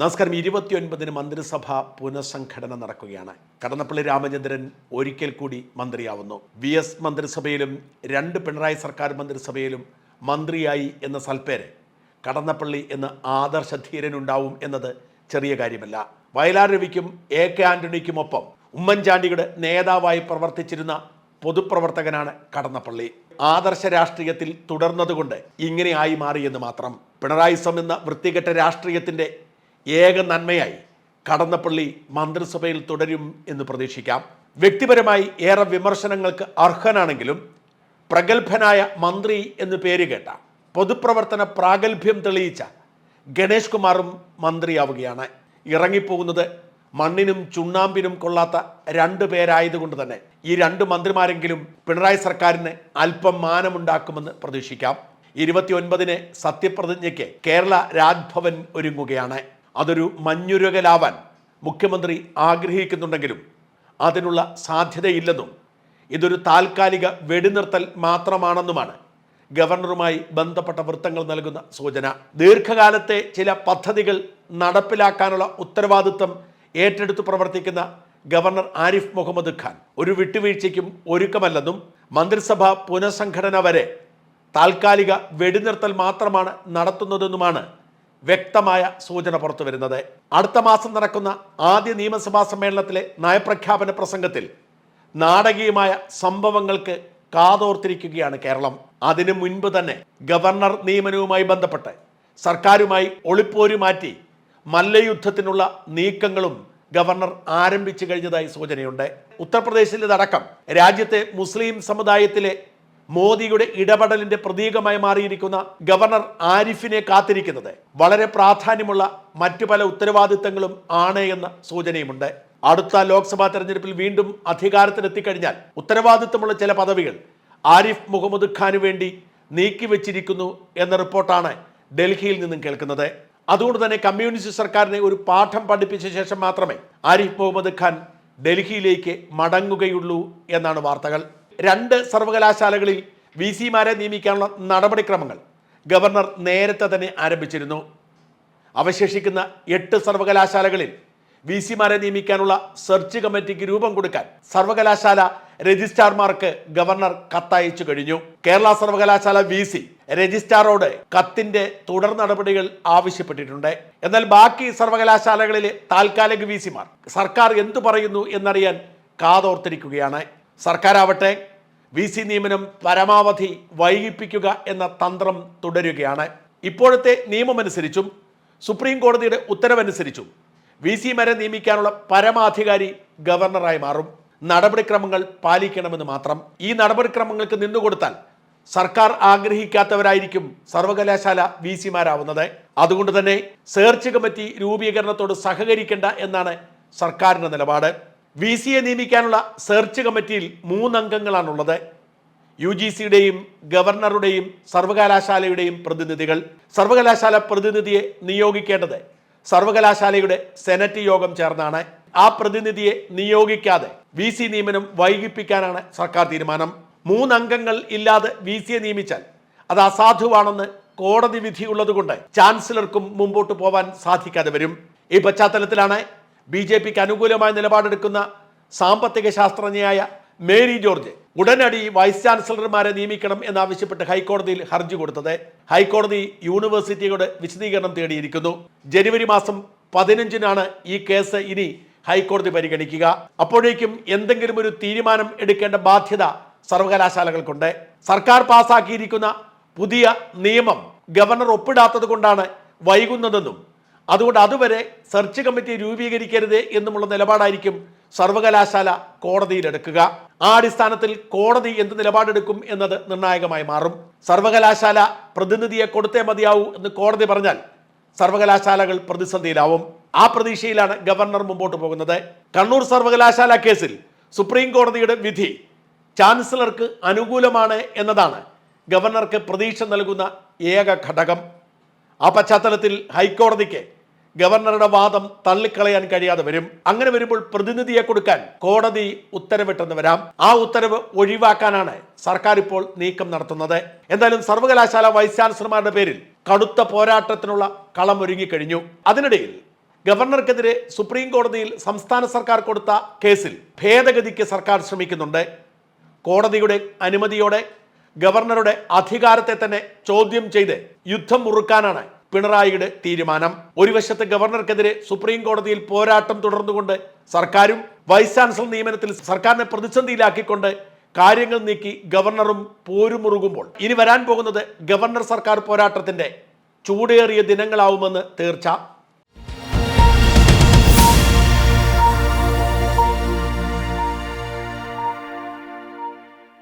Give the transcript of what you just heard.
നമസ്കാരം. ഇരുപത്തിയൊൻപതിന് മന്ത്രിസഭ പുനഃസംഘടന നടക്കുകയാണ്. കടന്നപ്പള്ളി രാമചന്ദ്രൻ ഒരിക്കൽ കൂടി മന്ത്രിയാവുന്നു. വി എസ് മന്ത്രിസഭയിലും രണ്ട് പിണറായി സർക്കാർ മന്ത്രിസഭയിലും മന്ത്രിയായി എന്ന സൽപ്പേര് കടന്നപ്പള്ളി എന്ന ആദർശധീരനുണ്ടാവും എന്നത് ചെറിയ കാര്യമല്ല. വയലാർ രവിക്കും എ കെ ആന്റണിക്കുമൊപ്പം ഉമ്മൻചാണ്ടിയുടെ നേതാവായി പ്രവർത്തിച്ചിരുന്ന പൊതുപ്രവർത്തകനാണ് കടന്നപ്പള്ളി. ആദർശ രാഷ്ട്രീയത്തിൽ തുടർന്നതുകൊണ്ട് ഇങ്ങനെ ആയി മാറിയെന്ന് മാത്രം. പിണറായിസം എന്ന വൃത്തികെട്ട രാഷ്ട്രീയത്തിന്റെ ഏക നന്മയായി കടന്നപ്പള്ളി മന്ത്രിസഭയിൽ തുടരും എന്ന് പ്രതീക്ഷിക്കാം. വ്യക്തിപരമായി ഏറെ വിമർശനങ്ങൾക്ക് അർഹനാണെങ്കിലും പ്രഗത്ഭനായ മന്ത്രി എന്ന് പേര് കേട്ട പൊതുപ്രവർത്തന പ്രാഗൽഭ്യം തെളിയിച്ച ഗണേഷ് കുമാറും മന്ത്രിയാവുകയാണ്. ഇറങ്ങിപ്പോകുന്നത് മണ്ണിനും ചുണ്ണാമ്പിനും കൊള്ളാത്ത രണ്ട് പേരായതുകൊണ്ട് തന്നെ ഈ രണ്ട് മന്ത്രിമാരെങ്കിലും പിണറായി സർക്കാരിന് അല്പം മാനമുണ്ടാക്കുമെന്ന് പ്രതീക്ഷിക്കാം. ഇരുപത്തിയൊൻപതിന് സത്യപ്രതിജ്ഞയ്ക്ക് കേരള രാജ്ഭവൻ ഒരുങ്ങുകയാണ്. അതൊരു മഞ്ഞുരുകലാവാൻ മുഖ്യമന്ത്രി ആഗ്രഹിക്കുന്നുണ്ടെങ്കിലും അതിനുള്ള സാധ്യതയില്ലെന്നും ഇതൊരു താൽക്കാലിക വെടിനിർത്തൽ മാത്രമാണെന്നുമാണ് ഗവർണറുമായി ബന്ധപ്പെട്ട വൃത്തങ്ങൾ നൽകുന്ന സൂചന. ദീർഘകാലത്തെ ചില പദ്ധതികൾ നടപ്പിലാക്കാനുള്ള ഉത്തരവാദിത്വം ഏറ്റെടുത്ത് പ്രവർത്തിക്കുന്ന ഗവർണർ ആരിഫ് മുഹമ്മദ് ഖാൻ. ഒരു വിട്ടുവീഴ്ചയ്ക്കും ഒരുക്കമല്ലെന്നും മന്ത്രിസഭ പുനഃസംഘടന വരെ താൽക്കാലിക വെടിനിർത്തൽ മാത്രമാണ് നടത്തുന്നതെന്നുമാണ് വ്യക്തമായ സൂചന പുറത്തു വരുന്നത്. അടുത്ത മാസം നടക്കുന്ന ആദ്യ നിയമസഭാ സമ്മേളനത്തിലെ നയപ്രഖ്യാപന പ്രസംഗത്തിൽ നാടകീയമായ സംഭവങ്ങൾക്ക് കാതോർത്തിരിക്കുകയാണ് കേരളം. അതിനു മുൻപ് തന്നെ ഗവർണർ നിയമനവുമായി ബന്ധപ്പെട്ട് സർക്കാരുമായി ഒളിപ്പോരു മാറ്റി മല്ലയുദ്ധത്തിനുള്ള നീക്കങ്ങളും ഗവർണർ ആരംഭിച്ചു കഴിഞ്ഞതായി സൂചനയുണ്ട്. ഉത്തർപ്രദേശിൽ ഇതടക്കം. രാജ്യത്തെ മുസ്ലിം സമുദായത്തിലെ മോദിയുടെ ഇടപെടലിന്റെ പ്രതീകമായി മാറിയിരിക്കുന്ന ഗവർണർ ആരിഫിനെ കാത്തിരിക്കുന്നത്. വളരെ പ്രാധാന്യമുള്ള മറ്റു പല ഉത്തരവാദിത്തങ്ങളും ആണ് എന്ന സൂചനയുമുണ്ട്. അടുത്ത ലോക്സഭാ തെരഞ്ഞെടുപ്പിൽ വീണ്ടും അധികാരത്തിലെത്തിക്കഴിഞ്ഞാൽ ഉത്തരവാദിത്തമുള്ള ചില പദവികൾ ആരിഫ് മുഹമ്മദ് ഖാന് വേണ്ടി നീക്കിവെച്ചിരിക്കുന്നു എന്ന റിപ്പോർട്ടാണ് ഡൽഹിയിൽ നിന്നും കേൾക്കുന്നത്. അതുകൊണ്ട് തന്നെ കമ്മ്യൂണിസ്റ്റ് സർക്കാരിനെ ഒരു പാഠം പഠിപ്പിച്ച ശേഷം മാത്രമേ ആരിഫ് മുഹമ്മദ് ഖാൻ ഡൽഹിയിലേക്ക് മടങ്ങുകയുള്ളൂ എന്നാണ് വാർത്തകൾ. രണ്ട് സർവകലാശാലകളിൽ വി സിമാരെ നിയമിക്കാനുള്ള നടപടിക്രമങ്ങൾ ഗവർണർ നേരത്തെ തന്നെ ആരംഭിച്ചിരുന്നു. അവശേഷിക്കുന്ന എട്ട് സർവകലാശാലകളിൽ വി സിമാരെ നിയമിക്കാനുള്ള സെർച്ച് കമ്മിറ്റിക്ക് രൂപം കൊടുക്കാൻ സർവകലാശാല രജിസ്ട്രാർമാർക്ക് ഗവർണർ കത്തയച്ചു കഴിഞ്ഞു. കേരള സർവകലാശാല വി സി രജിസ്ട്രാറോട് കത്തിന്റെ തുടർ നടപടികൾ ആവശ്യപ്പെട്ടിട്ടുണ്ട്. എന്നാൽ ബാക്കി സർവകലാശാലകളിലെ താൽക്കാലിക വി സിമാർ സർക്കാർ എന്തു പറയുന്നു എന്നറിയാൻ കാതോർത്തിരിക്കുകയാണ്. സർക്കാരാവട്ടെ വി സി നിയമനം പരമാവധി വൈകിപ്പിക്കുക എന്ന തന്ത്രം തുടരുകയാണ്. ഇപ്പോഴത്തെ നിയമമനുസരിച്ചും സുപ്രീം കോടതിയുടെ ഉത്തരവനുസരിച്ചും വി സിമാരെ നിയമിക്കാനുള്ള പരമാധികാരി ഗവർണറായി മാറും. നടപടിക്രമങ്ങൾ പാലിക്കണമെന്ന് മാത്രം. ഈ നടപടിക്രമങ്ങൾക്ക് നിന്നുകൊടുത്താൽ സർക്കാർ ആഗ്രഹിക്കാത്തവരായിരിക്കും സർവകലാശാല വി സിമാരാവുന്നത് അതുകൊണ്ട് തന്നെ സെർച്ച് കമ്മിറ്റി രൂപീകരണത്തോട് സഹകരിക്കേണ്ട എന്നാണ് സർക്കാരിന്റെ നിലപാട്. വി സിയെ നിയമിക്കാനുള്ള സെർച്ച് കമ്മിറ്റിയിൽ മൂന്നംഗങ്ങളാണുള്ളത്. യു ജി സിയുടെയും ഗവർണറുടെയും സർവകലാശാലയുടെയും പ്രതിനിധികൾ. സർവകലാശാല പ്രതിനിധിയെ നിയോഗിക്കേണ്ടത് സർവകലാശാലയുടെ സെനറ്റ് യോഗം ചേർന്നാണ്. ആ പ്രതിനിധിയെ നിയോഗിക്കാതെ വി സി നിയമനം വൈകിപ്പിക്കാനാണ് സർക്കാർ തീരുമാനം. മൂന്നംഗങ്ങൾ ഇല്ലാതെ വി സിയെ നിയമിച്ചാൽ അത് അസാധുവാണെന്ന് കോടതി വിധിയുള്ളതുകൊണ്ട് ചാൻസലർക്കും മുമ്പോട്ട് പോവാൻ സാധിക്കാതെ വരും. ഈ പശ്ചാത്തലത്തിലാണ് ബി ജെ പിക്ക് അനുകൂലമായ നിലപാടെടുക്കുന്ന സാമ്പത്തിക ശാസ്ത്രജ്ഞയായ മേരി ജോർജ് ഉടനടി വൈസ് ചാൻസലർമാരെ നിയമിക്കണം എന്നാവശ്യപ്പെട്ട് ഹൈക്കോടതിയിൽ ഹർജി കൊടുത്തത്. ഹൈക്കോടതി യൂണിവേഴ്സിറ്റിയുടെ വിശദീകരണം തേടിയിരിക്കുന്നു. ജനുവരി മാസം പതിനഞ്ചിനാണ് ഈ കേസ് ഇനി ഹൈക്കോടതി പരിഗണിക്കുക. അപ്പോഴേക്കും എന്തെങ്കിലും ഒരു തീരുമാനം എടുക്കേണ്ട ബാധ്യത സർവകലാശാലകൾക്കുണ്ട്. സർക്കാർ പാസാക്കിയിരിക്കുന്ന പുതിയ നിയമം ഗവർണർ ഒപ്പിടാത്തത് കൊണ്ടാണ് വൈകുന്നതെന്നും അതുകൊണ്ട് അതുവരെ സെർച്ച് കമ്മിറ്റി രൂപീകരിക്കരുത് എന്നുമുള്ള നിലപാടായിരിക്കും സർവകലാശാല കോടതിയിലെടുക്കുക. ആ അടിസ്ഥാനത്തിൽ കോടതി എന്ത് നിലപാടെടുക്കും എന്നത് നിർണായകമായി മാറും. സർവകലാശാല പ്രതിനിധിയെ കൊടുത്തേ മതിയാവൂ എന്ന് കോടതി പറഞ്ഞാൽ സർവകലാശാലകൾ പ്രതിസന്ധിയിലാവും. ആ പ്രതീക്ഷയിലാണ് ഗവർണർ മുമ്പോട്ട് പോകുന്നത്. കണ്ണൂർ സർവകലാശാല കേസിൽ സുപ്രീം കോടതിയുടെ വിധി ചാൻസലർക്ക് അനുകൂലമാണ് എന്നതാണ് ഗവർണർക്ക് പ്രതീക്ഷ നൽകുന്ന ഏക ഘടകം. ആ പശ്ചാത്തലത്തിൽ ഹൈക്കോടതിക്ക് ഗവർണറുടെ വാദം തള്ളിക്കളയാൻ കഴിയാതെ വരും. അങ്ങനെ വരുമ്പോൾ പ്രതിനിധിയെ കൊടുക്കാൻ കോടതി ഉത്തരവിട്ടെന്ന് വരാം. ആ ഉത്തരവ് ഒഴിവാക്കാനാണ് സർക്കാർ ഇപ്പോൾ നീക്കം നടത്തുന്നത്. എന്തായാലും സർവകലാശാല വൈസ് ചാൻസലർമാരുടെ പേരിൽ കടുത്ത പോരാട്ടത്തിനുള്ള കളം ഒരുങ്ങിക്കഴിഞ്ഞു. അതിനിടയിൽ ഗവർണർക്കെതിരെ സുപ്രീം കോടതിയിൽ സംസ്ഥാന സർക്കാർ കൊടുത്ത കേസിൽ ഭേദഗതിക്ക് സർക്കാർ ശ്രമിക്കുന്നുണ്ട്. കോടതിയുടെ അനുമതിയോടെ ഗവർണറുടെ അധികാരത്തെ തന്നെ ചോദ്യം ചെയ്ത് യുദ്ധം മുറുക്കാനാണ് പിണറായിയുടെ തീരുമാനം. ഒരു വശത്ത് ഗവർണർക്കെതിരെ സുപ്രീം കോടതിയിൽ പോരാട്ടം തുടർന്നുകൊണ്ട് സർക്കാരും വൈസ് ചാൻസലർ നിയമനത്തിൽ സർക്കാരിനെ പ്രതിസന്ധിയിലാക്കിക്കൊണ്ട് കാര്യങ്ങൾ നീക്കി ഗവർണറും പോരുമുറുകുമ്പോൾ. ഇനി വരാൻ പോകുന്നത് ഗവർണർ സർക്കാർ പോരാട്ടത്തിന്റെ ചൂടേറിയ ദിനങ്ങളാവുമെന്ന് തീർച്ച